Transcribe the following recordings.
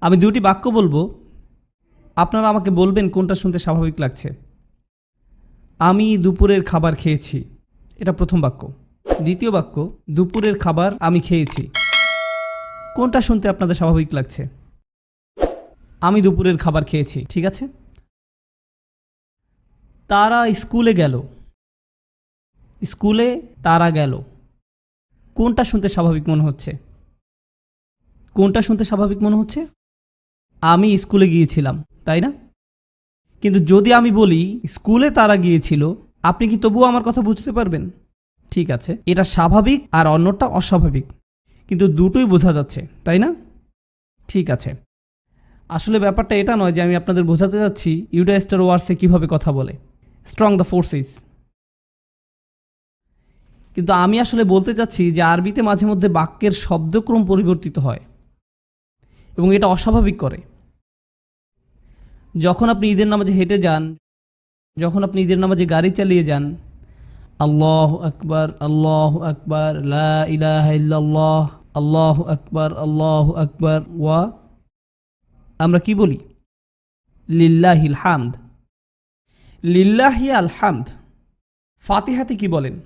আমি দুটি বাক্য বলব। আপনারা আমাকে বলবেন কোনটা শুনতে স্বাভাবিক লাগছে। আমি দুপুরের খাবার খেয়েছি। এটা প্রথম বাক্য। দ্বিতীয় বাক্য, দুপুরের খাবার আমি খেয়েছি। কোনটা শুনতে আপনাদের স্বাভাবিক লাগছে? আমি দুপুরের খাবার খেয়েছি, ঠিক আছে? তারা স্কুলে গেল। স্কুলে তারা গেল। কোনটা শুনতে স্বাভাবিক মনে হচ্ছে? কোনটা শুনতে স্বাভাবিক মনে হচ্ছে? আমি স্কুলে গিয়েছিলাম, তাই না? কিন্তু যদি আমি বলি স্কুলে তারা গিয়েছিল, আপনি কি তবুও আমার কথা বুঝতে পারবেন? ঠিক আছে, এটা স্বাভাবিক আর অন্যটা অস্বাভাবিক, কিন্তু দুটোই বোঝা যাচ্ছে, তাই না? ঠিক আছে, আসলে ব্যাপারটা এটা নয় যে আমি আপনাদের বোঝাতে যাচ্ছি ইউডাইস্টার ওয়ার্সে কীভাবে কথা বলে স্ট্রং দ্য ফোর্সেস কিন্তু আমি আসলে বলতে চাচ্ছি যে আরবিতে মাঝে মধ্যে বাক্যের শব্দক্রম পরিবর্তিত হয় এবং এটা অস্বাভাবিক করে। যখন আপনি ঈদের নামাজে হেঁটে যান, যখন আপনি ঈদের নামাজে গাড়ি চালিয়ে যান, আল্লাহ আকবার আল্লাহ আকবার, লা ইলাহা ইল্লাল্লাহ, আল্লাহ আকবার আল্লাহ আকবার, ওয়া আমরা কি বলি? লিল্লাহিল হামদ। লিল্লাহি আল হামদ। ফাতিহাতে কি বলেন?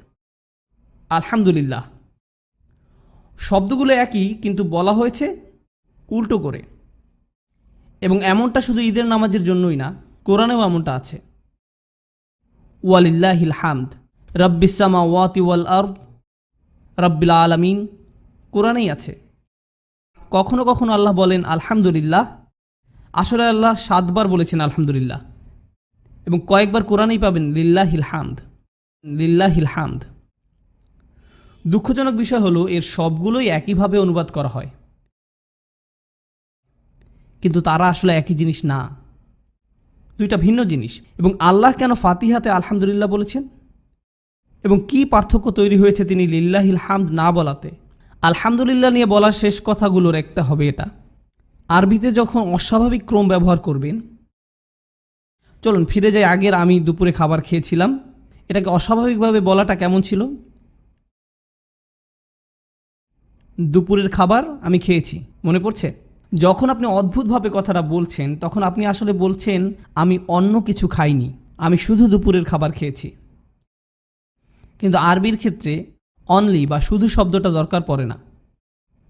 আলহামদুলিল্লাহ। শব্দগুলো একই, কিন্তু বলা হয়েছে উল্টো করে। এবং এমনটা শুধু ঈদের নামাজের জন্যই না, কোরআনেও এমনটা আছে। ওয়ালিল্লাহিল হামদ রব্বিসামা ওয়াতি ওয়াল আর্দ, রব্বিল আলামিন, কোরআনেই আছে। কখনো কখনো আল্লাহ বলেন, আলহামদুলিল্লাহ। আসলে আল্লাহ সাতবার বলেছেন, আলহামদুলিল্লাহ। এবং কয়েকবার কোরআনেই পাবেন, লিল্লাহিল হামদ। লিল্লাহিল হামদ। দুঃখজনক বিষয় হলো, এর সবগুলোই একইভাবে অনুবাদ করা হয়। কিন্তু তারা আসলে একই জিনিস না। দুইটা ভিন্ন জিনিস। এবং আল্লাহ কেন ফাতিহাতে আলহামদুলিল্লাহ বলেছেন? এবং কি পার্থক্য তৈরি হয়েছে তিনি লিল্লাহিল হামদ না বলাতে? আলহামদুলিল্লাহ নিয়ে বলার শেষ কথাগুলোর একটা হবে এটা। আরবিতে যখন অস্বাভাবিক ক্রম ব্যবহার করবেন, চলুন ফিরে যাই আগের আমি দুপুরে খাবার খেয়েছিলাম। এটাকে অস্বাভাবিকভাবে বলাটা কেমন ছিল? দুপুরের খাবার আমি খেয়েছি। মনে পড়ছে? যখন আপনি অদ্ভুতভাবে কথাটা বলছেন, তখন আপনি আসলে বলছেন, আমি অন্য কিছু খাইনি, আমি শুধু দুপুরের খাবার খেয়েছি। কিন্তু আরবির ক্ষেত্রে অনলি বা শুধু শব্দটা দরকার পড়ে না।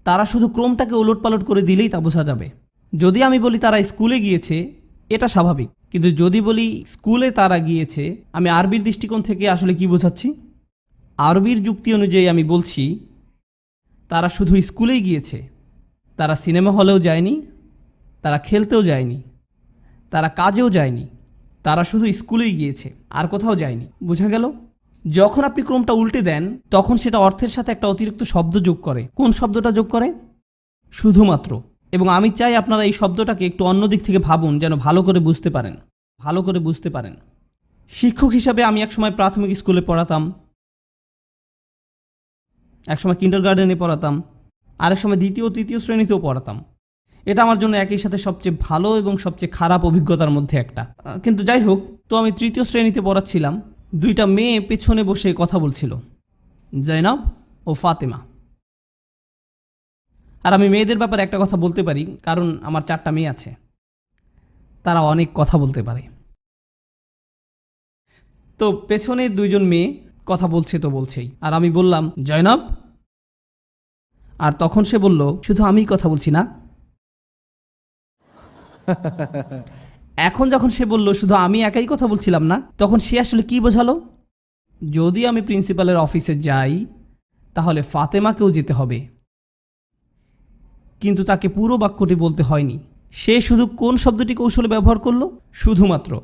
তারা শুধু ক্রমটাকে ওলটপালট করে দিলেই তা বোঝা যাবে। যদি আমি বলি তারা স্কুলে গিয়েছে, এটা স্বাভাবিক। কিন্তু যদি বলি স্কুলে তারা গিয়েছে, আমি আরবির দৃষ্টিকোণ থেকে আসলে কি বোঝাচ্ছি? আরবির যুক্তি অনুযায়ী আমি বলছি, তারা শুধু স্কুলেই গিয়েছে। তারা সিনেমা হলেও যায়নি, তারা খেলতেও যায়নি, তারা কাজেও যায়নি, তারা শুধু স্কুলেই গিয়েছে, আর কোথাও যায়নি। বোঝা গেল? যখন আপনি ক্রমটা উল্টে দেন, তখন সেটা অর্থের সাথে একটা অতিরিক্ত শব্দ যোগ করে। কোন শব্দটা যোগ করে? শুধুমাত্র। এবং আমি চাই আপনারা এই শব্দটাকে একটু অন্য দিক থেকে ভাবুন, যেন ভালো করে বুঝতে পারেন। ভালো করে বুঝতে পারেন। শিক্ষক হিসাবে আমি একসময় প্রাথমিক স্কুলে পড়াতাম। একসময় কিন্ডার গার্ডেনে পড়াতাম। আরেক সময় দ্বিতীয় তৃতীয় শ্রেণীতেও পড়াতাম। এটা আমার জন্য একই সাথে সবচেয়ে ভালো এবং সবচেয়ে খারাপ অভিজ্ঞতার মধ্যে একটা। কিন্তু যাই হোক তো আমি তৃতীয় শ্রেণীতে পড়াচ্ছিলাম। দুইটা মেয়ে পেছনে বসে কথা বলছিল। জৈনব ও ফাতেমা। আর আমি মেয়েদের ব্যাপারে একটা কথা বলতে পারি, কারণ আমার চারটা মেয়ে আছে। তারা অনেক কথা বলতে পারে। তো পেছনে দুইজন মেয়ে কথা বলছে তো বলছেই। আর আমি বললাম, জয়নব আর তখন সে বলল শুধু আমিই কথা বলছি না। এখন যখন সে বলল শুধু আমি একাই কথা বলছিলাম না তখন সে আসলে কি বোঝালো? যদি আমি প্রিন্সিপালের অফিসে যাই তাহলে ফাতেমাকেও যেতে হবে। কিন্তু তাকে পুরো বাক্যটি বলতে হয়নি। সে শুধু কোন শব্দটি কৌশলে ব্যবহার করল? শুধুমাত্র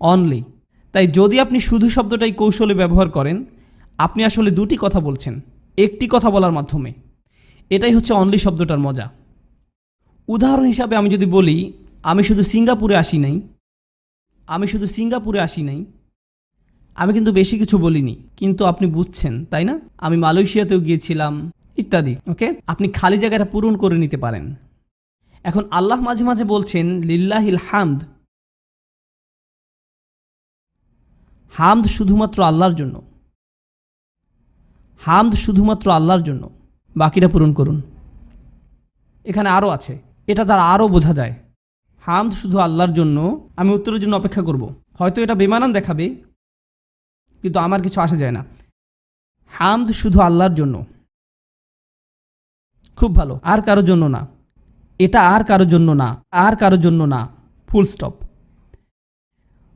অনলি। তাই যদি আপনি শুধু শব্দটাই কৌশলে ব্যবহার করেন আপনি আসলে দুটি কথা বলছেন। একটি কথা বলার মাধ্যমে। এটাই হচ্ছে অনলি শব্দটার মজা। উদাহরণ হিসাবে আমি যদি বলি, আমি শুধু সিঙ্গাপুরে আসি নাই, আমি শুধু সিঙ্গাপুরে আসি নাই, আমি কিন্তু বেশি কিছু বলিনি, কিন্তু আপনি বুঝছেন, তাই না? আমি মালয়েশিয়াতেও গিয়েছিলাম, ইত্যাদি, ওকে? আপনি খালি জায়গাটা পূরণ করে নিতে পারেন। এখন আল্লাহ মাঝে মাঝে বলছেন, লিল্লাহিল হামদ। হামদ শুধুমাত্র আল্লাহর জন্য। হামদ শুধুমাত্র আল্লাহর জন্য। বাকিটা পূরণ করুন। এখানে আরও আছে। এটা তার আরও বোঝা যায়। হামদ শুধু আল্লাহর জন্য, আমি উত্তরের জন্য অপেক্ষা করব। হয়তো এটা বেমানান দেখাবে, কিন্তু আমার কিছু আসা যায় না। হামদ শুধু আল্লাহর জন্য। খুব ভালো। আর কারোর জন্য না। এটা আর কারোর জন্য না। আর কারোর জন্য না। Full stop.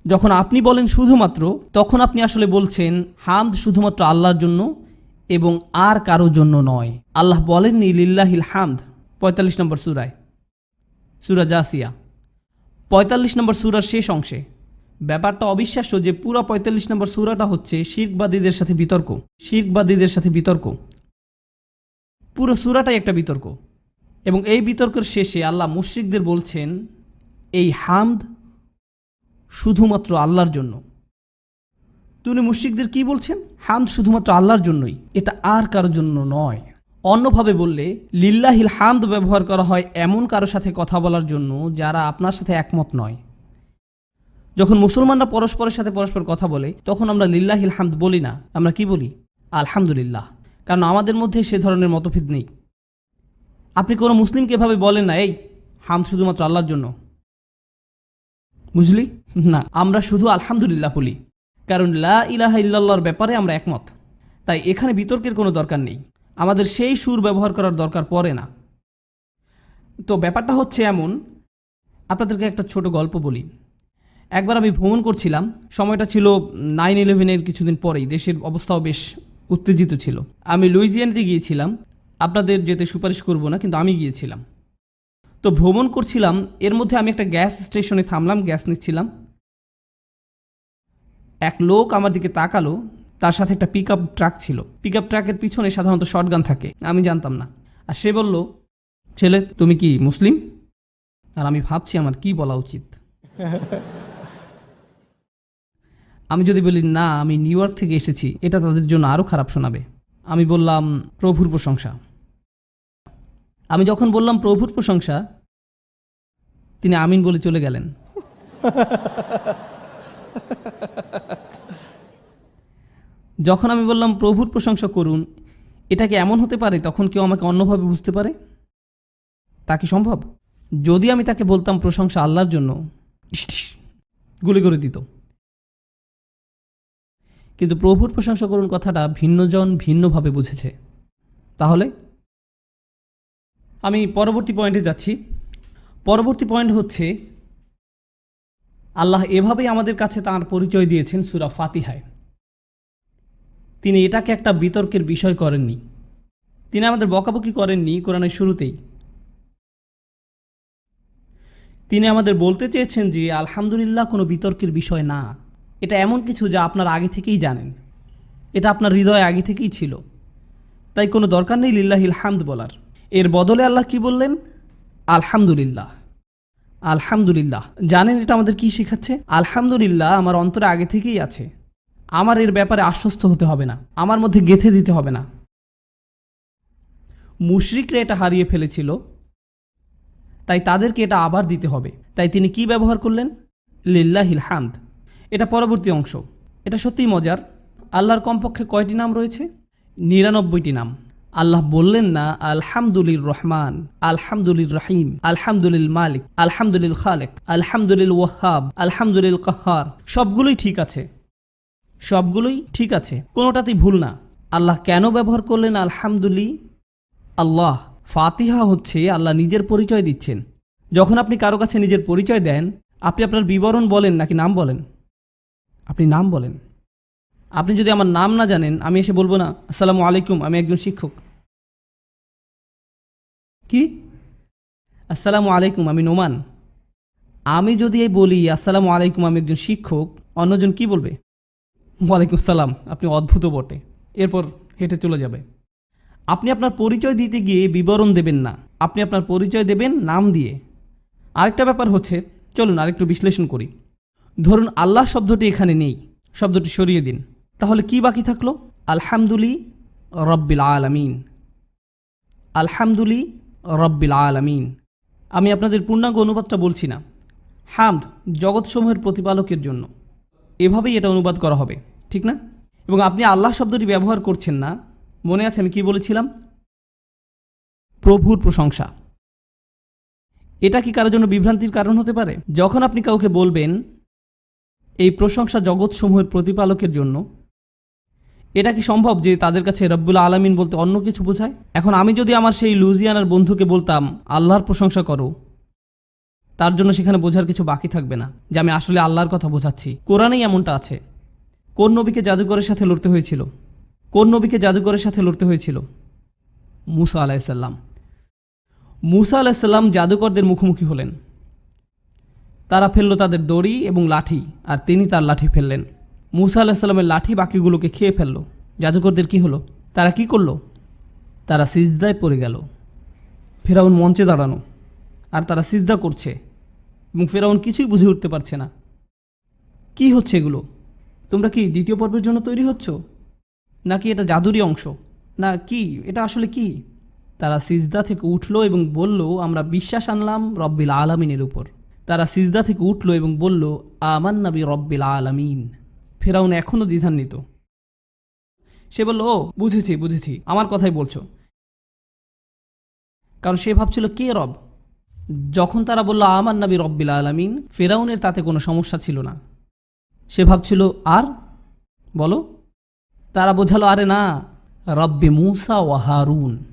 যখন আপনি বলেন শুধুমাত্র, তখন আপনি আসলে বলছেন, হামদ শুধুমাত্র আল্লাহর জন্য এবং আর কারও জন্য নয়। আল্লাহ বলেননি, লিল্লাহিল হামদ। পঁয়তাল্লিশ নম্বর সুরায়। সুরা জাসিয়া। পঁয়তাল্লিশ নম্বর সুরার শেষ অংশে। ব্যাপারটা অবিশ্বাস্য যে পুরো পঁয়তাল্লিশ নম্বর সুরাটা হচ্ছে শির্কবাদীদের সাথে বিতর্ক। শির্কবাদীদের সাথে বিতর্ক। পুরো সুরাটাই একটা বিতর্ক। এবং এই বিতর্কের শেষে আল্লাহ মুশরিকদের বলছেন, এই হামদ শুধুমাত্র আল্লাহর জন্য। তুমি মুশরিকদের কি বলছেন? হামদ শুধুমাত্র আল্লাহর জন্যই, এটা আর কারোর জন্য নয়। অন্যভাবে বললে, লিল্লাহিল হামদ ব্যবহার করা হয় এমন কারোর সাথে কথা বলার জন্য যারা আপনার সাথে একমত নয়। যখন মুসলমানরা পরস্পরের সাথে পরস্পর কথা বলে, তখন আমরা লিল্লাহিল হামদ বলি না, আমরা কি বলি? আলহামদুলিল্লাহ, কারণ আমাদের মধ্যে সে ধরনের মতভেদ নেই। আপনি কোনো মুসলিমকে এভাবে বলেন না, এই হাম শুধুমাত্র আল্লাহর জন্য। বুঝলি? না, আমরা শুধু আলহামদুলিল্লাহ বলি। কারণ লা ইলাহা ইল্লাল্লাহর ব্যাপারে আমরা একমত। তাই এখানে বিতর্কের কোনো দরকার নেই। আমাদের সেই সুর ব্যবহার করার দরকার পড়ে না। তো ব্যাপারটা হচ্ছে এমন, আপনাদেরকে একটা ছোট গল্প বলি। একবার আমি ভ্রমণ করছিলাম, সময়টা ছিল নাইন ইলেভেনের কিছুদিন পরেই, দেশের অবস্থাও বেশ উত্তেজিত ছিল। আমি লুইজিয়ানাতে গিয়েছিলাম, আপনাদের যেতে সুপারিশ করব না, কিন্তু আমি গিয়েছিলাম। তো ভ্রমণ করছিলাম, এর মধ্যে আমি একটা গ্যাস স্টেশনে থামলাম গ্যাস নিচ্ছিলাম। এক লোক আমার দিকে তাকালো, তার সাথে একটা পিক আপ ট্রাক ছিল। পিক আপ ট্রাকের পিছনে সাধারণত শর্টগান থাকে, আমি জানতাম না। আর সে বলল, ছেলে, তুমি কি মুসলিম? আর আমি ভাবছি আমার কি বলা উচিত। আমি যদি বলি, না, আমি নিউ ইয়র্ক থেকে এসেছি, এটা তাদের জন্য আরও খারাপ শোনাবে। আমি বললাম, প্রভুর প্রশংসা। আমি যখন বললাম, প্রভুর প্রশংসা, তিনি আমিন বলে চলে গেলেন। যখন আমি বললাম, প্রভুর প্রশংসা করুন, এটা কি এমন হতে পারে তখন কেউ আমাকে অন্যভাবে বুঝতে পারে? তা কি সম্ভব? যদি আমি তাকে বলতাম প্রশংসা আল্লাহর জন্য গুলি করে দিত। কিন্তু প্রভুর প্রশংসা করুন কথাটা ভিন্নজন ভিন্নভাবে বুঝেছে। তাহলে আমি পরবর্তী পয়েন্টে যাচ্ছি। পরবর্তী পয়েন্ট হচ্ছে আল্লাহ এভাবেই আমাদের কাছে তার পরিচয় দিয়েছেন সুরা ফাতিহায়। তিনি এটাকে একটা বিতর্কের বিষয় করেননি। তিনি আমাদের বকাবকি করেননি কোরআনের শুরুতেই। তিনি আমাদের বলতে চেয়েছেন যে, আলহামদুলিল্লাহ কোনো বিতর্কের বিষয় না। এটা এমন কিছু যা আপনার আগে থেকেই জানেন। এটা আপনার হৃদয় আগে থেকেই ছিল। তাই কোনো দরকার নেই লিল্লাহিল হামদ বলার। এর বদলে আল্লাহ কি বললেন? আলহামদুলিল্লাহ। আলহামদুলিল্লাহ। জানেন এটা আমাদের কি শেখাচ্ছে? আলহামদুলিল্লাহ আমার অন্তরে আগে থেকেই আছে। আমার এর ব্যাপারে আশ্বস্ত হতে হবে না। আমার মধ্যে গেথে দিতে হবে না। মুশরিকরা এটা হারিয়ে ফেলেছিল। তাই তাদেরকে এটা আবার দিতে হবে। তাই তিনি কি ব্যবহার করলেন? লিল্লাহিল হামদ। এটা পরবর্তী অংশ। এটা সত্যিই মজার। আল্লাহর কমপক্ষে কয়টি নাম রয়েছে? নিরানব্বইটি নাম। আল্লাহ বললেন না, আলহামদুলিল রহমান, আলহামদুলিল রহিম, আলহামদুলিল মালিক, আলহামদুলিল খালেক, আলহামদুলিল ওয়াহাব, আলহামদুলিল কাহার। সবগুলোই ঠিক আছে। সবগুলোই ঠিক আছে। কোনোটাতেই ভুল না। আল্লাহ কেন ব্যবহার করলেন আলহামদুলি? আল্লাহ, ফাতিহা হচ্ছে আল্লাহ নিজের পরিচয় দিচ্ছেন। যখন আপনি কারও কাছে নিজের পরিচয় দেন, আপনি আপনার বিবরণ বলেন নাকি নাম বলেন? আপনি নাম বলেন। আপনি যদি আমার নাম না জানেন, আমি এসে বলব না, আসসালামু আলাইকুম, আমি একজন শিক্ষক। কি? আসসালামু আলাইকুম, আমি নোমান। আমি যদি এই বলি, আসসালামু আলাইকুম, আমি একজন শিক্ষক, অন্যজন কি বলবে? ওয়ালাইকুম সালাম আপনি অদ্ভুত বটে। এরপর হেঁটে চলে যাবে। আপনি আপনার পরিচয় দিতে গিয়ে বিবরণ দেবেন না। আপনি আপনার পরিচয় দেবেন নাম দিয়ে। আরেকটা ব্যাপার হচ্ছে, চলুন আরেকটু বিশ্লেষণ করি। ধরুন, আল্লাহ শব্দটি এখানে নেই। শব্দটি সরিয়ে দিন। তাহলে কি বাকি থাকল? আলহামদুলি রব্বিল আলামিন। আলহামদুলি রব্বিল আলামিন। আমি আপনাদের পূর্ণাঙ্গ অনুবাদটা বলছি না। হামদ জগৎসমূহের প্রতিপালকের জন্য। এভাবেই এটা অনুবাদ করা হবে, ঠিক না? এবং আপনি আল্লাহ শব্দটি ব্যবহার করছেন না, মনে আছে আমি কি বলেছিলাম? প্রভুর প্রশংসা। এটা কি কারোর জন্য বিভ্রান্তির কারণ হতে পারে? যখন আপনি কাউকে বলবেন, এই প্রশংসা জগৎসমূহের প্রতিপালকের জন্য এটা কি সম্ভব যে তাদের কাছে রব্বুল আলমিন বলতে অন্য কিছু বোঝায়? এখন আমি যদি আমার সেই লুজিয়ানার বন্ধুকে বলতাম, আল্লাহর প্রশংসা করো, তার জন্য সেখানে বোঝার কিছু বাকি থাকবে না, যে আমি আসলে আল্লাহর কথা বোঝাচ্ছি। কোরআনেই এমনটা আছে। কোন নবীকে জাদুকরের সাথে লড়তে হয়েছিল? কোন নবীকে জাদুকরের সাথে লড়তে হয়েছিল? মুসা আলাইসাল্লাম মুসা আলাইসাল্লাম জাদুকরদের মুখোমুখি হলেন। তারা ফেলল তাদের দড়ি এবং লাঠি, আর তিনি তার লাঠি ফেললেন। মুসা আলাহিসাল্লামের লাঠি বাকিগুলোকে খেয়ে ফেলল। জাদুকরদের কি হলো? তারা কি করল? তারা সিজদায় পড়ে গেল। ফেরাউন মঞ্চে দাঁড়ানো। আর তারা সিজদা করছে। এবং ফেরাউন কিছুই বুঝে উঠতে পারছে না। কি হচ্ছে এগুলো? তোমরা কি দ্বিতীয় পর্বের জন্য তৈরি হচ্ছ? নাকি এটা জাদুরই অংশ? না, কি? এটা আসলে কি? তারা সিজদা থেকে উঠল এবং বলল, আমরা বিশ্বাস আনলাম রব্বিল আলামিনের উপর। তারা সিজদা থেকে উঠল এবং বলল আমান নবী রব্বিল আলামিন। ফেরাউন এখনও দ্বিধান্বিত। সে বলল, ও, বুঝেছি বুঝেছি, আমার কথাই বলছো। কারণ সে ভাবছিল, কে রব? যখন তারা বলল আমার নবী রব্বিল আলামিন, ফেরাউনের তাতে কোনো সমস্যা ছিল না। সে ভাবছিল, আর? বলো। তারা বোঝালো, আরে না, রব্বে মুসা ও হারুন।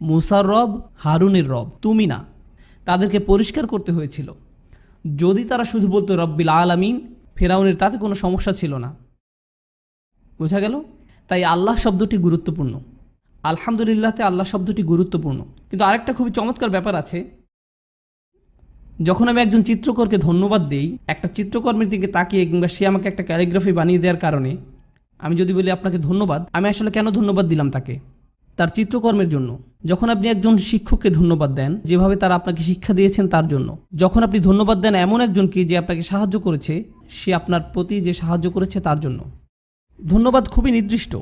মুসার রব, হারুনের রব, তুমি না। তাদেরকে পরিষ্কার করতে হয়েছিল। যদি তারা শুধু বলতো রব্বিল আলামিন, ফেরাউনের তাতে কোনো সমস্যা ছিল না। বোঝা গেল? তাই আল্লাহ শব্দটি গুরুত্বপূর্ণ। আলহামদুলিল্লাহতে আল্লাহ শব্দটি গুরুত্বপূর্ণ। কিন্তু আরেকটা খুবই চমৎকার ব্যাপার আছে। যখন আমি একজন চিত্রকরকে ধন্যবাদ দেই, একটা চিত্রকর্মের দিকে তাকিয়ে কিংবা সে আমাকে একটা ক্যালিগ্রাফি বানিয়ে দেওয়ার কারণে আমি যদি বলি আপনাকে ধন্যবাদ, আমি আসলে কেন ধন্যবাদ দিলাম তাকে? তার চিত্রকর্মের জন্য। যখন আপনি একজন শিক্ষককে ধন্যবাদ দেন, যেভাবে তারা আপনাকে শিক্ষা দিয়েছেন তার জন্য। যখন আপনি ধন্যবাদ দেন এমন একজনকে যে আপনাকে সাহায্য করেছে, সে আপনার প্রতি যে সাহায্য করেছে তার জন্য। ধন্যবাদ খুবই নির্দিষ্ট।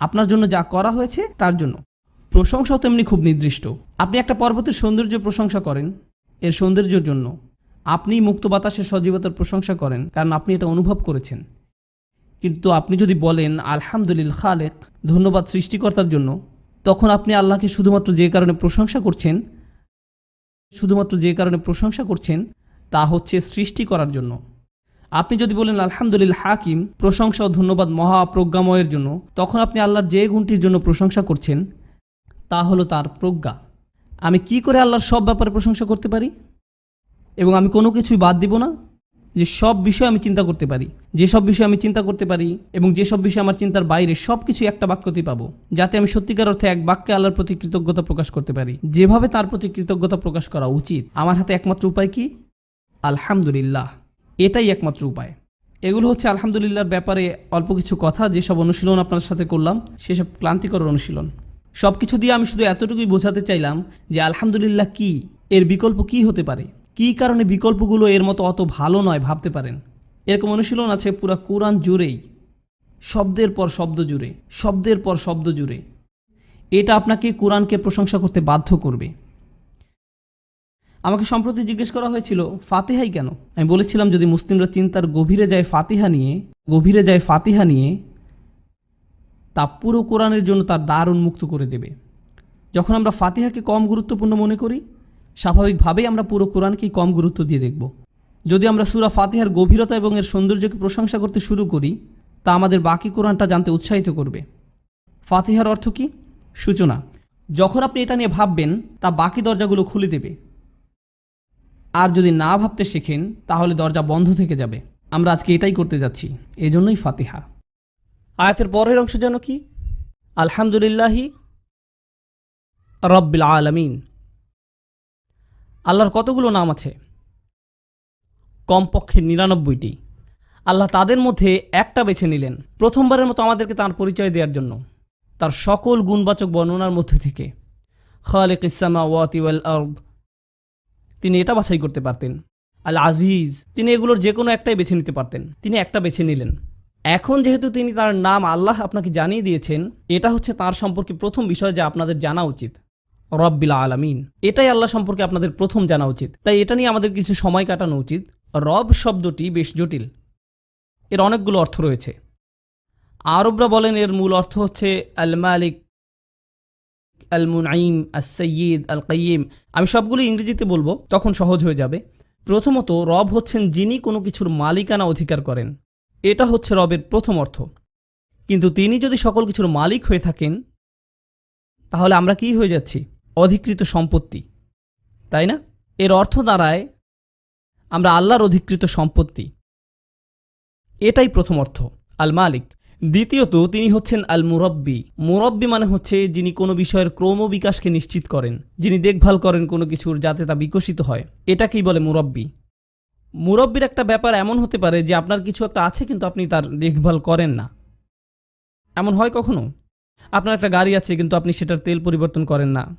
আপনার জন্য যা করা হয়েছে, তার জন্য। প্রশংসাও তেমনি খুব নির্দিষ্ট। আপনি একটা পর্বতের সৌন্দর্য প্রশংসা করেন, এর সৌন্দর্যের জন্য। আপনি মুক্ত বাতাসের সজীবতার প্রশংসা করেন, কারণ আপনি এটা অনুভব করেছেন। কিন্তু আপনি যদি বলেন আলহামদুলিল খালেক, ধন্যবাদ সৃষ্টিকর্তার জন্য, তখন আপনি আল্লাহকে শুধুমাত্র যে কারণে প্রশংসা করছেন, শুধুমাত্র যে কারণে প্রশংসা করছেন, তা হচ্ছে সৃষ্টি করার জন্য। আপনি যদি বলেন, আলহামদুলিল্লাহ, হাকিম, প্রশংসা ও ধন্যবাদ মহাপ্রজ্ঞাময়ের জন্য, তখন আপনি আল্লাহর যে গুণটির জন্য প্রশংসা করছেন, তা হলো তার প্রজ্ঞা। আমি কি করে আল্লাহর সব ব্যাপারে প্রশংসা করতে পারি? এবং আমি কোনো কিছুই বাদ দিব না? যে সব বিষয় আমি চিন্তা করতে পারি যেসব বিষয় আমি চিন্তা করতে পারি, এবং যেসব বিষয় আমার চিন্তার বাইরে সব কিছু একটা বাক্যতেই পাবো, যাতে আমি সত্যিকার অর্থে এক বাক্যে আল্লাহর প্রতি কৃতজ্ঞতা প্রকাশ করতে পারি। যেভাবে তার প্রতি কৃতজ্ঞতা প্রকাশ করা উচিত, আমার হাতে একমাত্র উপায় কি? আলহামদুলিল্লাহ। এটাই একমাত্র উপায়। এগুলো হচ্ছে আলহামদুলিল্লাহর ব্যাপারে অল্প কিছু কথা, যেসব অনুশীলন আপনার সাথে করলাম, সেসব ক্লান্তিকর অনুশীলন। সব কিছু দিয়ে আমি শুধু এতটুকুই বোঝাতে চাইলাম যে আলহামদুলিল্লাহ কি, এর বিকল্প কি হতে পারে? কী কারণে বিকল্পগুলো এর মতো অত ভালো নয় ভাবতে পারেন? এরকম অনুশীলন আছে পুরা কোরআন জুড়েই। শব্দের পর শব্দ জুড়ে, শব্দের পর শব্দ জুড়ে। এটা আপনাকে কোরআনকে প্রশংসা করতে বাধ্য করবে। আমাকে সম্প্রতি জিজ্ঞেস করা হয়েছিল, ফাতেহাই কেন? আমি বলেছিলাম, যদি মুসলিমরা চিন্তার গভীরে যায় ফাতিহা নিয়ে, গভীরে যায় ফাতিহা নিয়ে, তা পুরো কোরআনের জন্য তার দ্বার উন্মুক্ত করে দেবে। যখন আমরা ফাতিহাকে কম গুরুত্বপূর্ণ মনে করি, স্বাভাবিকভাবেই আমরা পুরো কোরআনকেই কম গুরুত্ব দিয়ে দেখব। যদি আমরা সুরা ফাতিহার গভীরতা এবং এর সৌন্দর্যকে প্রশংসা করতে শুরু করি, তা আমাদের বাকি কোরআনটা জানতে উৎসাহিত করবে। ফাতিহার অর্থ কি? সূচনা। যখন আপনি এটা নিয়ে ভাববেন, তা বাকি দরজাগুলো খুলে দেবে। আর যদি না ভাবতে শেখেন, তাহলে দরজা বন্ধ থেকে যাবে। আমরা আজকে এটাই করতে যাচ্ছি। এজন্যই ফাতিহা। আয়াতের পরের অংশ যেন কি? আলহামদুলিল্লাহি রব্বিল আলমিন। আল্লাহর কতগুলো নাম আছে? কমপক্ষে নিরানব্বইটি। আল্লাহ তাদের মধ্যে একটা বেছে নিলেন, প্রথমবারের মতো আমাদেরকে তার পরিচয় দেওয়ার জন্য। তার সকল গুণবাচক বর্ণনার মধ্যে থেকে খালেক ইসামা ওয়াতিওয়াল আর্দ তিনি এটা বাছাই করতে পারতেন। আল আজিজ তিনি এগুলোর যে কোনো একটাই বেছে নিতে পারতেন। তিনি একটা বেছে নিলেন। এখন যেহেতু তিনি তার নাম আল্লাহ আপনাকে জানিয়ে দিয়েছেন, এটা হচ্ছে তার সম্পর্কে প্রথম বিষয় যা আপনাদের জানা উচিত। রব্বিল আলামিন, এটাই আল্লাহ সম্পর্কে আপনাদের প্রথম জানা উচিত। তাই এটা নিয়ে আমাদের কিছু সময় কাটানো উচিত। রব শব্দটি বেশ জটিল। এর অনেকগুলো অর্থ রয়েছে। আরবরা বলেন এর মূল অর্থ হচ্ছে আল মালিক আল মুনাইম আস সৈয়দ আল কাইম আমি সবগুলো ইংরেজিতে বলব, তখন সহজ হয়ে যাবে। প্রথমত, রব হচ্ছেন যিনি কোনো কিছুর মালিকানা অধিকার করেন। এটা হচ্ছে রবের প্রথম অর্থ। কিন্তু তিনি যদি সকল কিছুর মালিক হয়ে থাকেন, তাহলে আমরা কি হয়ে যাচ্ছি? অধিকৃত সম্পত্তি। তাই না? এর অর্থ দাঁড়ায়, আমরা আল্লাহর অধিকৃত সম্পত্তি। এটাই প্রথম অর্থ। আল মালিক দ্বিতীয়ত, তিনি হচ্ছেন আল মুরব্বি মুরব্বি মানে হচ্ছে যিনি কোনো বিষয়ের ক্রমবিকাশকে নিশ্চিত করেন, যিনি দেখভাল করেন কোনো কিছুর যাতে তা বিকশিত হয়। এটাকেই বলে মুরব্বি। মুরব্বির একটা ব্যাপার এমন হতে পারে যে আপনার কিছু একটা আছে কিন্তু আপনি তার দেখভাল করেন না। এমন হয় কখনো? আপনার একটা গাড়ি আছে কিন্তু আপনি সেটার তেল পরিবর্তন করেন না।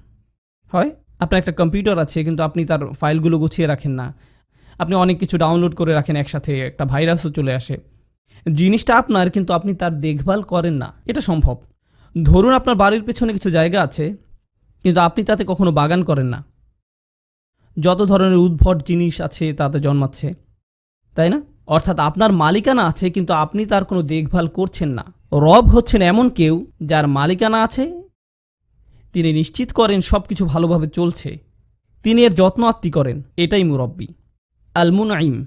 হয়? আপনার একটা কম্পিউটার আছে কিন্তু আপনি তার ফাইলগুলো গুছিয়ে রাখেন না। আপনি অনেক কিছু ডাউনলোড করে রাখেন একসাথে, একটা ভাইরাসও চলে আসে। জিনিসটা আপনার, কিন্তু আপনি তার দেখভাল করেন না। এটা সম্ভব। ধরুন আপনার বাড়ির পেছনে কিছু জায়গা আছে, কিন্তু আপনি তাতে কখনো বাগান করেন না। যত ধরনের উদ্ভট জিনিস আছে তাতে জন্মাচ্ছে, তাই না? অর্থাৎ আপনার মালিকানা আছে, কিন্তু আপনি তার কোনো দেখভাল করছেন না। রব হচ্ছেন এমন কেউ যার মালিকানা আছে, তিনি নিশ্চিত করেন সব কিছু ভালোভাবে চলছে। তিনি এর যত্ন আত্মি করেন, এটাই মুরব্বী। আলমুনাইম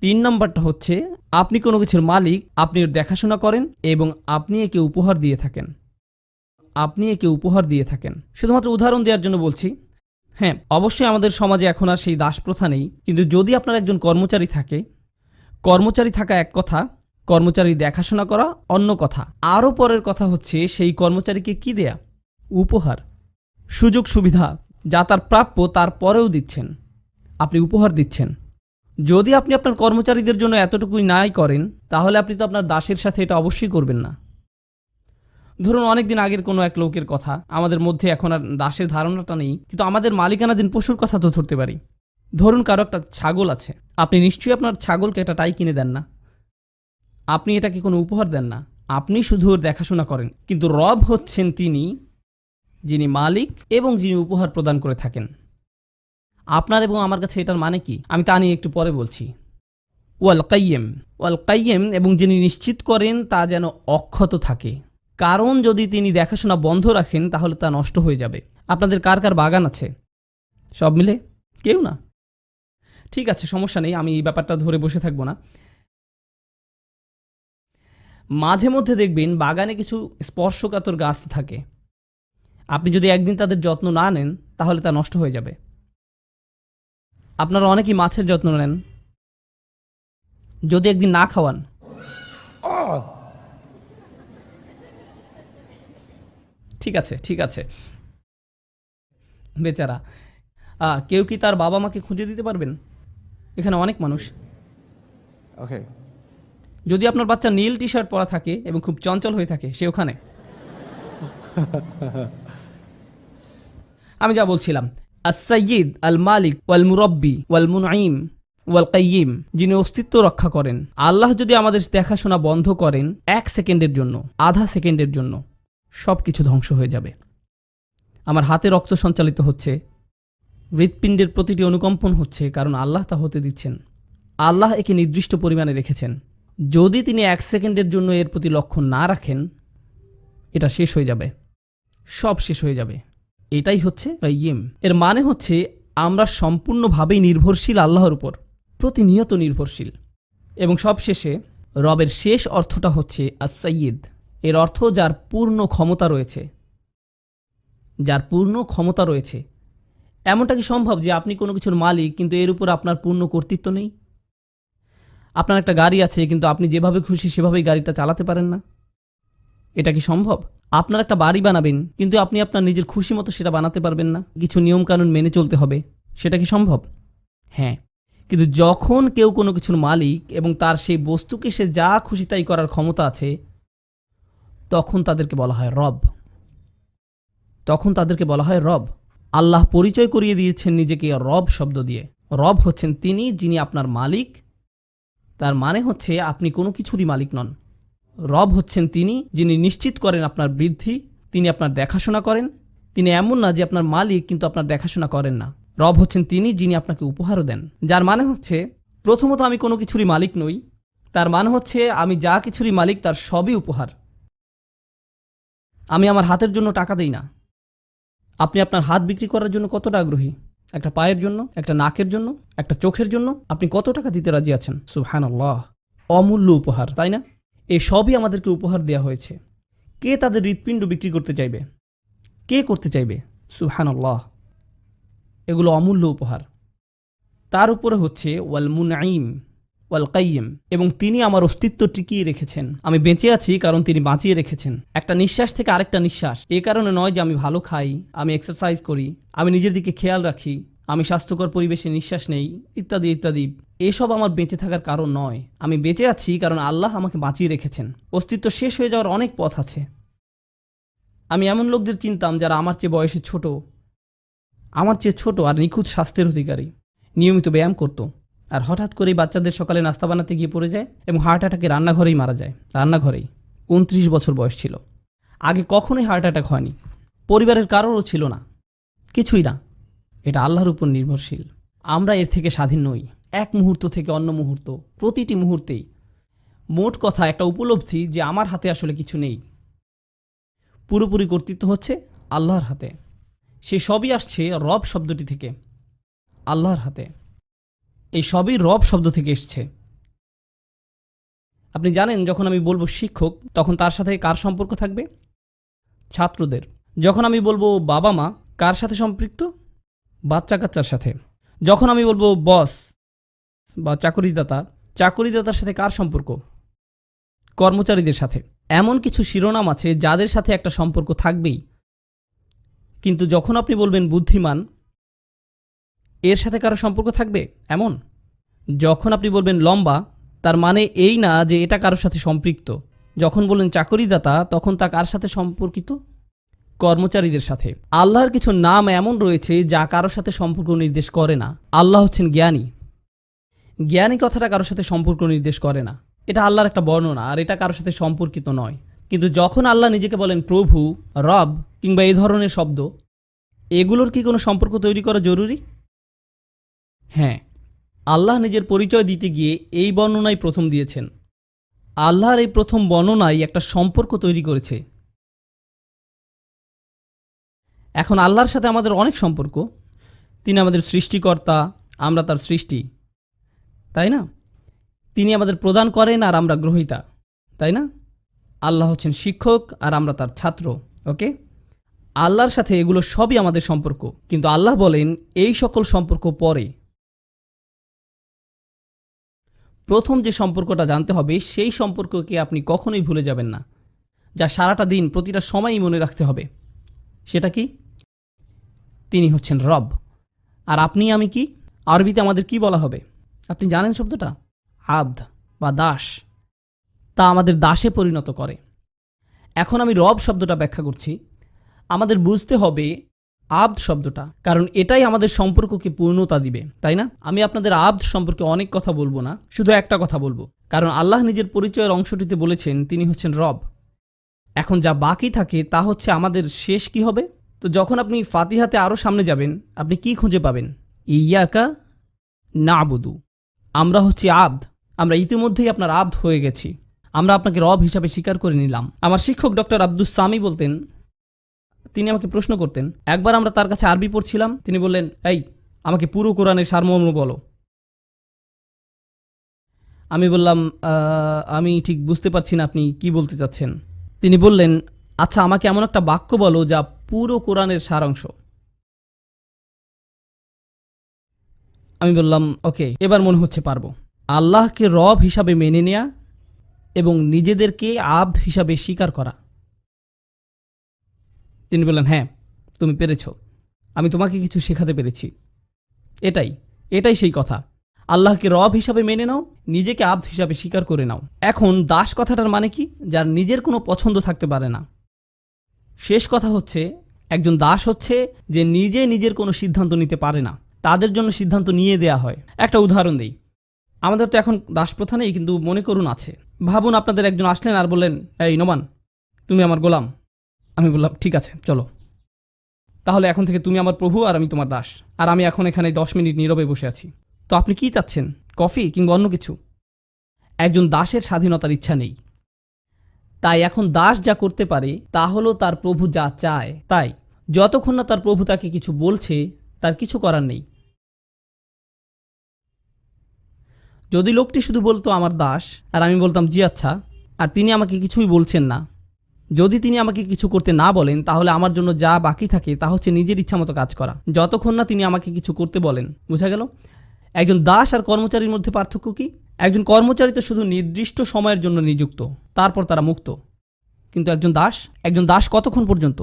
তিন নম্বরটা হচ্ছে, আপনি কোনো কিছুর মালিক, আপনি দেখাশোনা করেন এবং আপনি একে উপহার দিয়ে থাকেন। আপনি একে উপহার দিয়ে থাকেন। শুধুমাত্র উদাহরণ দেওয়ার জন্য বলছি হ্যাঁ অবশ্যই আমাদের সমাজে এখন আর সেই দাস প্রথা নেই, কিন্তু যদি আপনার একজন কর্মচারী থাকে, কর্মচারী থাকা এক কথা কর্মচারী দেখাশোনা করা অন্য কথা। আরও পরের কথা হচ্ছে, সেই কর্মচারীকে কি দেয়া? উপহার। সুযোগ সুবিধা যা তার প্রাপ্য তার পরেও দিচ্ছেন। আপনি উপহার দিচ্ছেন। যদি আপনি আপনার কর্মচারীদের জন্য এতটুকুই নাই করেন, তাহলে আপনি তো আপনার দাসের সাথে এটা অবশ্যই করবেন না। ধরুন অনেক দিন আগের কোনো এক লোকের কথা, আমাদের মধ্যে এখন আর দাসের ধারণাটা নেই, কিন্তু আমাদের মালিকানাধীন পশুর কথা তো ধরতে পারি। ধরুন কারও একটা ছাগল আছে, আপনি নিশ্চয়ই আপনার ছাগলকে একটা টাই কিনে দেন না। আপনি এটাকে কোনো উপহার দেন না, আপনি শুধু ওর দেখাশোনা করেন, কিন্তু রব হচ্ছেন তিনি, যিনি মালিক এবং যিনি উপহার প্রদান করে থাকেন। আপনার এবং আমার কাছে এটার মানে কি? আমি তা নিয়ে একটু পরে বলছি। ওয়াল কাইয়েম ওয়াল কাইয়েম এবং যিনি নিশ্চিত করেন তা যেন অক্ষত থাকে। কারণ যদি তিনি দেখাশোনা বন্ধ রাখেন, তাহলে তা নষ্ট হয়ে যাবে। আপনাদের কার কার বাগান আছে? সব মিলে? কেউ না? ঠিক আছে, সমস্যা নেই, আমি এই ব্যাপারটা ধরে বসে থাকব না। মাঝে মধ্যে দেখবেন বাগানে কিছু স্পর্শকাতর গাছ থাকে। আপনি যদি একদিন তাদের যত্ন না নেন, তাহলে তা নষ্ট হয়ে যাবে। আপনারা অনেকেই মাছের যত্ন নেন। যদি একদিন না খাওয়ান। ঠিক আছে ঠিক আছে। বেচারা। কেউ কি তার বাবা মাকে খুঁজে দিতে পারবেন? এখানে অনেক মানুষ। Okay. যদি আপনার বাচ্চা নীল টি শার্ট পরা থাকে এবং খুব চঞ্চল হয়ে থাকে সে ওখানে। আমি যা বলছিলাম আসাইয়িদ আল মালিক ওয়াল মুরব্বি ওয়াল মুনাইম ওয়াল কাইয়িম যিনি অস্তিত্ব রক্ষা করেন। আল্লাহ যদি আমাদের দেখাশোনা বন্ধ করেন এক সেকেন্ডের জন্য, আধা সেকেন্ডের জন্য সব কিছু ধ্বংস হয়ে যাবে। আমার হাতে রক্ত সঞ্চালিত হচ্ছে, হৃৎপিণ্ডের প্রতিটি অনুকম্পন হচ্ছে, কারণ আল্লাহ তা হতে দিচ্ছেন। আল্লাহ একে নির্দিষ্ট পরিমাণে রেখেছেন। যদি তিনি এক সেকেন্ডের জন্য এর প্রতি লক্ষ্য না রাখেন, এটা শেষ হয়ে যাবে। সব শেষ হয়ে যাবে। এটাই হচ্ছে ইয়েম এর মানে হচ্ছে আমরা সম্পূর্ণভাবেই নির্ভরশীল আল্লাহর উপর, প্রতিনিয়ত নির্ভরশীল। এবং সবশেষে রবের শেষ অর্থটা হচ্ছে আসাইয়দ এর অর্থ যার পূর্ণ ক্ষমতা রয়েছে। যার পূর্ণ ক্ষমতা রয়েছে। এমনটা কি সম্ভব যে আপনি কোনো কিছুর মালিক, কিন্তু এর উপর আপনার পূর্ণ কর্তৃত্ব নেই? আপনার একটা গাড়ি আছে, কিন্তু আপনি যেভাবে খুশি সেভাবেই গাড়িটা চালাতে পারেন না। এটা কি সম্ভব? আপনার একটা বাড়ি বানাবেন, কিন্তু আপনি আপনার নিজের খুশি মতো সেটা বানাতে পারবেন না। কিছু নিয়মকানুন মেনে চলতে হবে। সেটা কি সম্ভব? হ্যাঁ। কিন্তু যখন কেউ কোনো কিছুর মালিক এবং তার সেই বস্তুকে সে যা খুশি তাই করার ক্ষমতা আছে, তখন তাদেরকে বলা হয় রব। তখন তাদেরকে বলা হয় রব। আল্লাহ পরিচয় করিয়ে দিয়েছেন নিজেকে রব শব্দ দিয়ে। রব হচ্ছেন তিনি যিনি আপনার মালিক। তার মানে হচ্ছে আপনি কোনো কিছুরই মালিক নন। রব হচ্ছেন তিনি, যিনি নিশ্চিত করেন আপনার বৃদ্ধি, তিনি আপনার দেখাশোনা করেন, তিনি এমন না যে আপনার মালিক, কিন্তু আপনার দেখাশোনা করেন না। রব হচ্ছেন তিনি, যিনি আপনাকে উপহারও দেন। যার মানে হচ্ছে, প্রথমত আমি কোনো কিছুরই মালিক নই, তার মানে হচ্ছে, আমি যা কিছুরই মালিক, তার সবই উপহার। আমি আমার হাতের জন্য টাকা দেই না। আপনি আপনার হাত বিক্রি করার জন্য কতটা আগ্রহী? একটা পায়ের জন্য, একটা নাকের জন্য, একটা চোখের জন্য? আপনি কত টাকা দিতে রাজি আছেন? সুহান অমূল্য উপহার, তাই না? সবই আমাদেরকে উপহার দেওয়া হয়েছে। কে তাদের হৃৎপিণ্ড বিক্রি করতে চাইবে? কে করতে চাইবে? সুহান আল্লাহ এগুলো অমূল্য উপহার। তার উপরে হচ্ছে, ওয়াল মুনাইম ওয়াল কাইম এবং তিনি আমার অস্তিত্ব টিকিয়ে রেখেছেন। আমি বেঁচে আছি কারণ তিনি বাঁচিয়ে রেখেছেন। একটা নিঃশ্বাস থেকে আরেকটা নিঃশ্বাস। এ কারণে নয় যে আমি ভালো খাই, আমি এক্সারসাইজ করি, আমি নিজের দিকে খেয়াল রাখি আমি স্বাস্থ্যকর পরিবেশে নিঃশ্বাস নেই, ইত্যাদি ইত্যাদি। এসব আমার বেঁচে থাকার কারণ নয়। আমি বেঁচে আছি কারণ আল্লাহ আমাকে বাঁচিয়ে রেখেছেন। অস্তিত্ব শেষ হয়ে যাওয়ার অনেক পথ আছে। আমি এমন লোকদের চিনতাম যারা আমার চেয়ে বয়সে ছোট, আমার চেয়ে ছোট আর নিখুঁত স্বাস্থ্যের অধিকারী। নিয়মিত ব্যায়াম করতো। আর হঠাৎ করেই বাচ্চাদের সকালে নাস্তা বানাতে গিয়ে পড়ে যায় এবং হার্ট অ্যাটাকে রান্নাঘরেই মারা যায়। রান্নাঘরেই। উনত্রিশ বছর বয়স ছিল। আগে কখনোই হার্ট অ্যাটাক হয়নি। পরিবারের কারোরও ছিল না। কিছুই না। এটা আল্লাহর উপর নির্ভরশীল। আমরা এর থেকে স্বাধীন নই। এক মুহূর্ত থেকে অন্য মুহূর্ত, প্রতিটি মুহূর্তেই। মোট কথা, একটা উপলব্ধি যে আমার হাতে আসলে কিছু নেই। পুরোপুরি কর্তৃত্ব হচ্ছে আল্লাহর হাতে। সে সবই আসছে রব শব্দটি থেকে, আল্লাহর হাতে। এই সবই রব শব্দ থেকে এসছে। আপনি জানেন, যখন আমি বলব শিক্ষক, তখন তার সাথে কার সম্পর্ক থাকবে? ছাত্রদের। যখন আমি বলব বাবা মা, কার সাথে সম্পৃক্ত? বাচ্চা কাচ্চার সাথে। যখন আমি বলব, বস বা চাকরিদাতা চাকরিদাতার সাথে কার সম্পর্ক? কর্মচারীদের সাথে। এমন কিছু শিরোনাম আছে যাদের সাথে একটা সম্পর্ক থাকবেই। কিন্তু যখন আপনি বলবেন বুদ্ধিমান, এর সাথে কারও সম্পর্ক থাকবে? এমন? যখন আপনি বলবেন লম্বা, তার মানে এই না যে এটা কারোর সাথে সম্পৃক্ত। যখন বললেন চাকরিদাতা, তখন তা কার সাথে সম্পর্কিত? কর্মচারীদের সাথে। আল্লাহর কিছু নাম এমন রয়েছে যা কারোর সাথে সম্পর্ক নির্দেশ করে না। আল্লাহ হচ্ছেন জ্ঞানী। জ্ঞানী কথাটা কারোর সাথে সম্পর্ক নির্দেশ করে না। এটা আল্লাহর একটা বর্ণনা, আর এটা কারোর সাথে সম্পর্কিত নয়। কিন্তু যখন আল্লাহ নিজেকে বলেন প্রভু, রব, কিংবা এই ধরনের শব্দ, এগুলোর কি কোনো সম্পর্ক তৈরি করা জরুরি? হ্যাঁ আল্লাহ নিজের পরিচয় দিতে গিয়ে এই বর্ণনাই প্রথম দিয়েছেন। আল্লাহর এই প্রথম বর্ণনাই একটা সম্পর্ক তৈরি করেছে। এখন আল্লাহর সাথে আমাদের অনেক সম্পর্ক। তিনি আমাদের সৃষ্টিকর্তা, আমরা তার সৃষ্টি। তাই না? তিনি আমাদের প্রদান করেন আর আমরা গ্রহিতা। তাই না? আল্লাহ হচ্ছেন শিক্ষক আর আমরা তার ছাত্র, ওকে? আল্লাহর সাথে এগুলো সবই আমাদের সম্পর্ক। কিন্তু আল্লাহ বলেন, এই সকল সম্পর্ক পরে। প্রথম যে সম্পর্কটা জানতে হবে, সেই সম্পর্ককে আপনি কখনোই ভুলে যাবেন না। যা সারাটা দিন, প্রতিটা সময়ই মনে রাখতে হবে। সেটা কি? তিনি হচ্ছেন রব। আর আপনি, আমি কি? আরবিতে আমাদের কি বলা হবে? আপনি জানেন শব্দটা? আব্দ বা দাস। তা আমাদের দাসে পরিণত করে। এখন আমি রব শব্দটা ব্যাখ্যা করছি। আমাদের বুঝতে হবে আব্দ শব্দটা, কারণ এটাই আমাদের সম্পর্ককে পূর্ণতা দিবে, তাই না? আমি আপনাদের আব্দ সম্পর্কে অনেক কথা বলব না, শুধু একটা কথা বলব। কারণ আল্লাহ নিজের পরিচয়ের অংশটিতে বলেছেন, তিনি হচ্ছেন রব। এখন যা বাকি থাকে তা হচ্ছে আমাদের শেষ কি হবে? তো যখন আপনি ফাতিহাতে আরও সামনে যাবেন, আপনি কি খুঁজে পাবেন? ইয়াকা না বুদু আমরা হচ্ছি আব্দ। আমরা ইতিমধ্যেই আপনার আব্দ হয়ে গেছি। আমরা আপনাকে রব হিসাবে স্বীকার করে নিলাম। আমার শিক্ষক ডক্টর আব্দুস সামি বলতেন, তিনি আমাকে প্রশ্ন করতেন, একবার আমরা তার কাছে আরবি পড়ছিলাম, তিনি বললেন, এই, আমাকে পুরো কোরআনের সারমর্ম বলো। আমি বললাম আমি ঠিক বুঝতে পারছি না আপনি কি বলতে চাচ্ছেন? তিনি বললেন আচ্ছা আমাকে এমন একটা বাক্য বলো যা পুরো কোরআনের সারাংশ। আমি বললাম, ওকে, এবার মনে হচ্ছে পারব। আল্লাহকে রব হিসাবে মেনে নেয়া এবং নিজেদেরকে আব্দ হিসাবে স্বীকার করা। তিনি বললেন হ্যাঁ তুমি পেরেছ। আমি তোমাকে কিছু শেখাতে পেরেছি। এটাই এটাই সেই কথা। আল্লাহকে রব হিসাবে মেনে নাও, নিজেকে আব্দ হিসাবে স্বীকার করে নাও। এখন দাস কথাটার মানে কি? যার নিজের কোনো পছন্দ থাকতে পারে না। শেষ কথা হচ্ছে, একজন দাস হচ্ছে যে নিজে নিজের কোনো সিদ্ধান্ত নিতে পারে না। তাদের জন্য সিদ্ধান্ত নিয়ে দেয়া হয়। একটা উদাহরণ দিই। আমাদের তো এখন দাস প্রথা নেই, কিন্তু মনে করুন আছে। ভাবুন আপনাদের একজন আসলেন আর বললেন, এই নোমান, তুমি আমার গোলাম। আমি বললাম, ঠিক আছে, চলো। তাহলে এখন থেকে তুমি আমার প্রভু আর আমি তোমার দাস। আর আমি এখন এখানে দশ মিনিট নীরবে বসে আছি। তো আপনি কি চাচ্ছেন? কফি কিংবা অন্য কিছু? একজন দাসের স্বাধীনতার ইচ্ছা নেই। তাই এখন দাস যা করতে পারে, তা হলো তার প্রভু যা চায়, তাই। যতক্ষণ না তার প্রভু তাকে কিছু বলছে, তার কিছু করার নেই। যদি লোকটি শুধু বলতো আমার দাস, আর আমি বলতাম, জি আচ্ছা। আর তিনি আমাকে কিছুই বলছেন না। যদি তিনি আমাকে কিছু করতে না বলেন, তাহলে আমার জন্য যা বাকি থাকে, তা হচ্ছে নিজের ইচ্ছামতো কাজ করা। যতক্ষণ না তিনি আমাকে কিছু করতে বলেন। বোঝা গেল? একজন দাস আর কর্মচারীর মধ্যে পার্থক্য কি? একজন কর্মচারী তো শুধু নির্দিষ্ট সময়ের জন্য নিযুক্ত, তারপর তারা মুক্ত। কিন্তু একজন দাস? একজন দাস কতক্ষণ পর্যন্ত?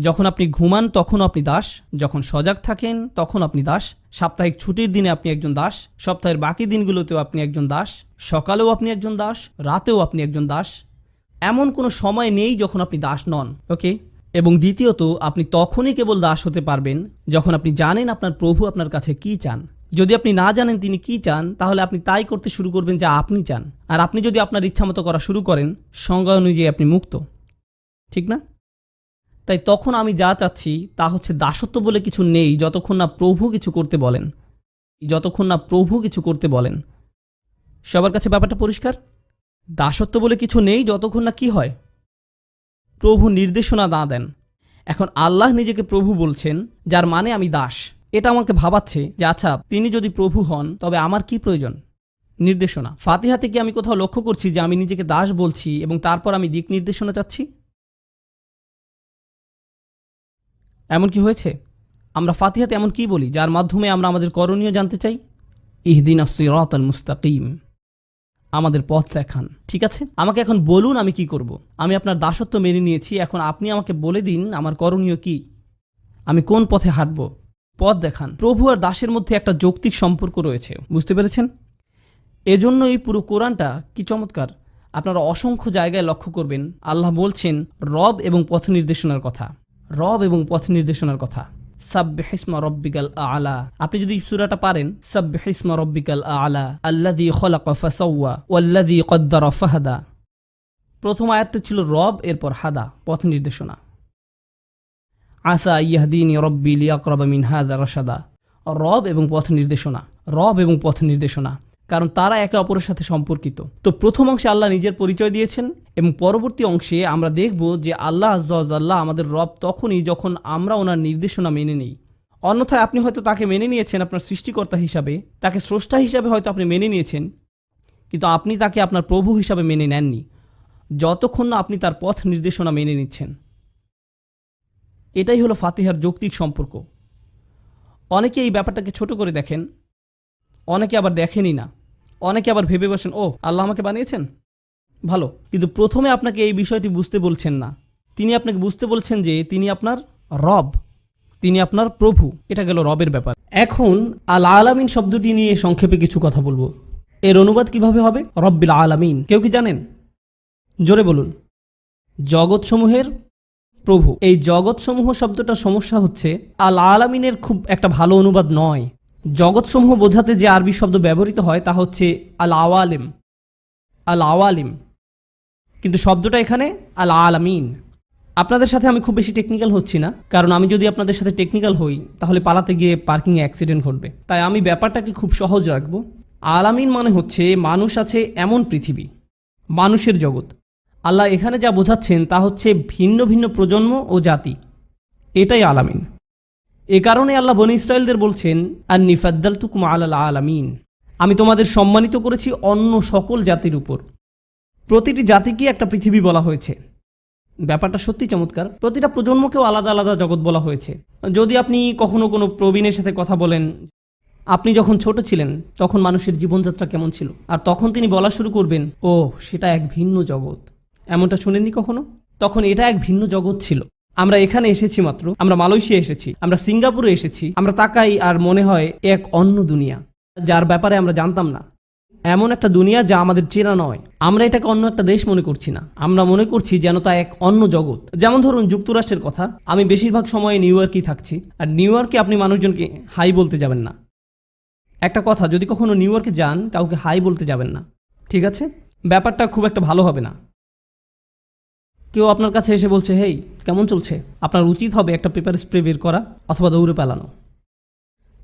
যখন আপনি ঘুমান, তখন আপনি দাস। যখন সজাগ থাকেন, তখন আপনি দাস। সাপ্তাহিক ছুটির দিনে আপনি একজন দাস। সপ্তাহের বাকি দিনগুলোতেও আপনি একজন দাস। সকালেও আপনি একজন দাস, রাতেও আপনি একজন দাস। এমন কোনো সময় নেই যখন আপনি দাস নন, ওকে? এবং দ্বিতীয়ত, আপনি তখনই কেবল দাস হতে পারবেন যখন আপনি জানেন আপনার প্রভু আপনার কাছে কি চান। যদি আপনি না জানেন তিনি কি চান, তাহলে আপনি তাই করতে শুরু করবেন যা আপনি চান। আর আপনি যদি আপনার ইচ্ছামতো করা শুরু করেন, সংজ্ঞা অনুযায়ী আপনি মুক্ত। ঠিক না? তাই তখন আমি যা চাচ্ছি, তা হচ্ছে দাসত্ব বলে কিছু নেই, যতক্ষণ না প্রভু কিছু করতে বলেন। যতক্ষণ না প্রভু কিছু করতে বলেন। সবার কাছে ব্যাপারটা পরিষ্কার? দাসত্ব বলে কিছু নেই, যতক্ষণ না কি হয়? প্রভু নির্দেশনা না দেন। এখন আল্লাহ নিজেকে প্রভু বলছেন, যার মানে আমি দাস। এটা আমাকে ভাবাচ্ছে যে আচ্ছা তিনি যদি প্রভু হন, তবে আমার কি প্রয়োজন? নির্দেশনা। ফাতিহাতে কি আমি কোথাও লক্ষ্য করছি যে আমি নিজেকে দাস বলছি এবং তারপর আমি দিক নির্দেশনা চাচ্ছি? এমন কি হয়েছে? আমরা ফাতিহাতে এমন কি বলি, যার মাধ্যমে আমরা আমাদের করণীয় জানতে চাই? ইহদিন সিরাত আল মুস্তাকিম। আমাদের পথ দেখান। ঠিক আছে? আমাকে এখন বলুন আমি কি করব। আমি আপনার দাসত্ব মেনে নিয়েছি, এখন আপনি আমাকে বলে দিন আমার করণীয় কি। আমি কোন পথে হাঁটব? পথ দেখান। প্রভু আর দাসের মধ্যে একটা যৌক্তিক সম্পর্ক রয়েছে। বুঝতে পেরেছেন? এজন্য এই পুরো কোরআনটা কি চমৎকার। আপনারা অসংখ্য জায়গায় লক্ষ্য করবেন, আল্লাহ বলছেন, রব এবং পথ নির্দেশনার কথা। রব এবং পথ নির্দেশনার কথা। সাব্বিহিসমা রব্বিকাল আলা। আপনি যদি সূরাটা পারেন, সাব্বিহিসমা রব্বিকাল আলা, আল্লাযী খলাকা ফাসাওয়া, ওয়াল্লাযী কদ্দারা ফাহাদা। প্রথম আয়াতটা ছিল রব, এরপর হাদা, পথ নির্দেশনা। আসা ইয়াহদিনী রব্বি লিয়াকরাবা মিন হাদা রাশাদা। রব এবং পথ নির্দেশনা, রব এবং পথ নির্দেশনা, কারণ তারা একে অপরের সাথে সম্পর্কিত। তো প্রথম অংশে আল্লাহ নিজের পরিচয় দিয়েছেন এবং পরবর্তী অংশে আমরা দেখব যে আল্লাহ আজ্লাহ আমাদের রব তখনই যখন আমরা ওনার নির্দেশনা মেনে নিই। অন্যথায় আপনি হয়তো তাকে মেনে নিয়েছেন আপনার সৃষ্টিকর্তা হিসাবে, তাকে স্রষ্টা হিসাবে হয়তো আপনি মেনে নিয়েছেন, কিন্তু আপনি তাকে আপনার প্রভু হিসাবে মেনে নেননি, যতক্ষণ না আপনি তার পথ নির্দেশনা মেনে নিচ্ছেন। এটাই হলো ফাতিহার যৌক্তিক সম্পর্ক। অনেকে এই ব্যাপারটাকে ছোট করে দেখেন, অনেকে আবার দেখেনই না। অনেকে আবার ভেবে বসেন ও আল্লাহ আমাকে বানিয়েছেন? ভালো, কিন্তু প্রথমে আপনাকে এই বিষয়টি বুঝতে বলছেন না। তিনি আপনাকে বুঝতে বলছেন যে তিনি আপনার রব, তিনি আপনার প্রভু। এটা গেল রবের ব্যাপার। এখন আল আলামিন শব্দটি নিয়ে সংক্ষেপে কিছু কথা বলব। এর অনুবাদ কীভাবে হবে? রব্বিল আলামিন। কেউ কি জানেন? জোরে বলুন। জগৎসমূহের প্রভু। এই জগৎসমূহ শব্দটার সমস্যা হচ্ছে, আল আলামিনের খুব একটা ভালো অনুবাদ নয়। জগৎসমূহ বোঝাতে যে আরবি শব্দ ব্যবহৃত হয় তা হচ্ছে আল আওয়ালিম। আল আওয়ালিম। কিন্তু শব্দটা এখানে আল আলামিন। আপনাদের সাথে আমি খুব বেশি টেকনিক্যাল হচ্ছি না, কারণ আমি যদি আপনাদের সাথে টেকনিক্যাল হই, তাহলে পালাতে গিয়ে পার্কিংয়ে অ্যাক্সিডেন্ট ঘটবে। তাই আমি ব্যাপারটাকে খুব সহজ রাখব। আলামিন মানে হচ্ছে মানুষ আছে এমন পৃথিবী, মানুষের জগৎ। আল্লাহ এখানে যা বোঝাচ্ছেন তা হচ্ছে ভিন্ন ভিন্ন প্রজন্ম ও জাতি। এটাই আলামিন। এ কারণে আল্লাহ বনি ইসরায়েলদের বলছেন আর নিফাদ্দাল তুকুম আলাল আলামিন। আমি তোমাদের সম্মানিত করেছি অন্য সকল জাতির উপর। প্রতিটি জাতিকে একটা পৃথিবী বলা হয়েছে। ব্যাপারটা সত্যি চমৎকার। প্রতিটা প্রজন্মকেও আলাদা আলাদা জগৎ বলা হয়েছে। যদি আপনি কখনো কোনো প্রবীণের সাথে কথা বলেন, আপনি যখন ছোট ছিলেন, তখন মানুষের জীবনযাত্রা কেমন ছিল? আর তখন তিনি বলা শুরু করবেন ও সেটা এক ভিন্ন জগৎ। এমনটা শুনেননি কখনো? তখন এটা এক ভিন্ন জগৎ ছিল। আমরা এখানে এসেছি মাত্র। আমরা মালয়েশিয়া এসেছি। আমরা সিঙ্গাপুরে এসেছি। আমরা তাকাই আর মনে হয় এক অন্য দুনিয়া। যার ব্যাপারে আমরা জানতাম না। এমন একটা দুনিয়া যা আমাদের চেনা নয়। আমরা এটাকে অন্য একটা দেশ মনে করছি না। আমরা মনে করছি যেন তা এক অন্য জগৎ। যেমন ধরুন যুক্তরাষ্ট্রের কথা। আমি বেশিরভাগ সময় নিউ ইয়র্কেই থাকছি। আর নিউ ইয়র্কে আপনি মানুষজনকে হাই বলতে যাবেন না। একটা কথা, যদি কখনো নিউ ইয়র্কে যান, কাউকে হাই বলতে যাবেন না। ঠিক আছে? ব্যাপারটা খুব একটা ভালো হবে না। কেউ আপনার কাছে এসে বলছে, হেই, কেমন চলছে? আপনার উচিত হবে একটা পেপার স্প্রে বের করা অথবা দৌড়ে পালানো।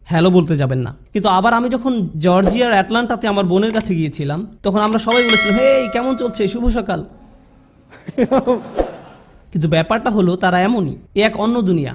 হ্যালো বলতে যাবেন না। কিন্তু আবার আমি যখন জর্জিয়ার অ্যাটলান্টাতে আমার বোনের কাছে গিয়েছিলাম, তখন আমরা সবাই বলেছিলাম হেই, কেমন চলছে? শুভ সকাল। কিন্তু ব্যাপারটা হলো, তারা এমনই এক অন্য দুনিয়া।